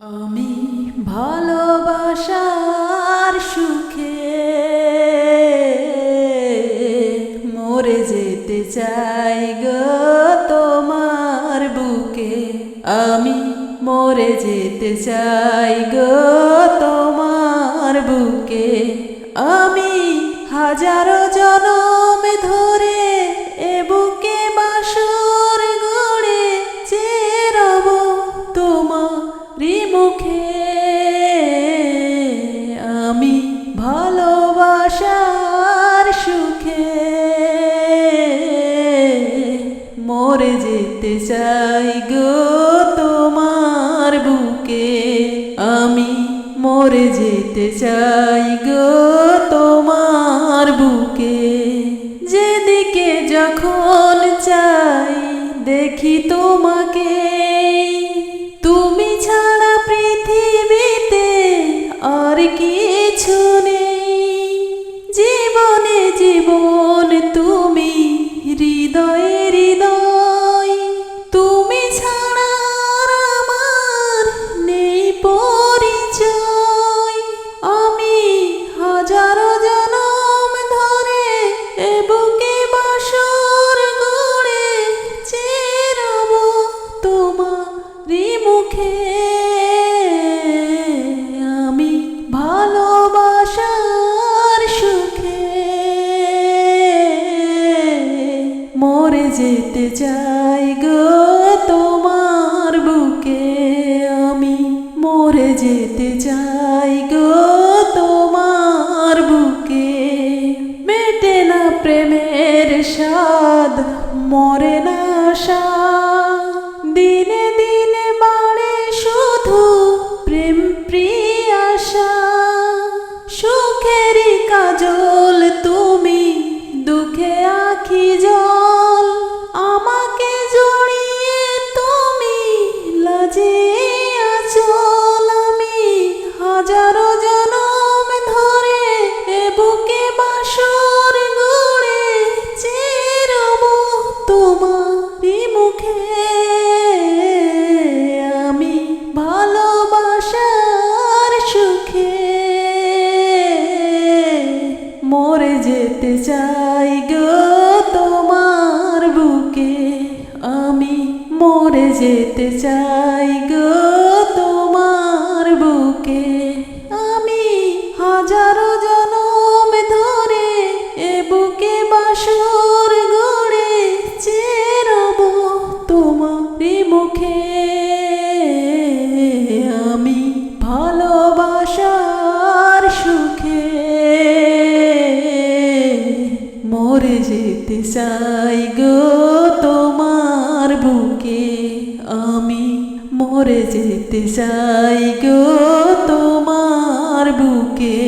আমি ভালোবাসার সুখে মরে যেতে চাই গো তোমার বুকে। আমি মরে যেতে চাই গো তোমার বুকে। আমি হাজারো জনম ধরে এ বুকে বাসর যেতে চাই গো তোমার বুকে। আমি মরে যেতে চাই গো তোমার বুকে। যেদিকে যখন চাই, দেখি তোমাকে। তুমি ছাড়া পৃথিবীতে আর কিছু নেই। জীবনে জীবন তুমি, হৃদয়ে যেতে চাই গো তোমার বুকে আমি। মরে যেতে চাই গো তোমার বুকে। মেটে না প্রেমের স্বাদ, মরে না আশা যেতে চাই গো তোমার বুকে। আমি মরে যেতে চাই গো তোমার বুকে। যেতে চাই গো তোমার বুকে। আমি মরে যেতে চাই গো তোমার বুকে।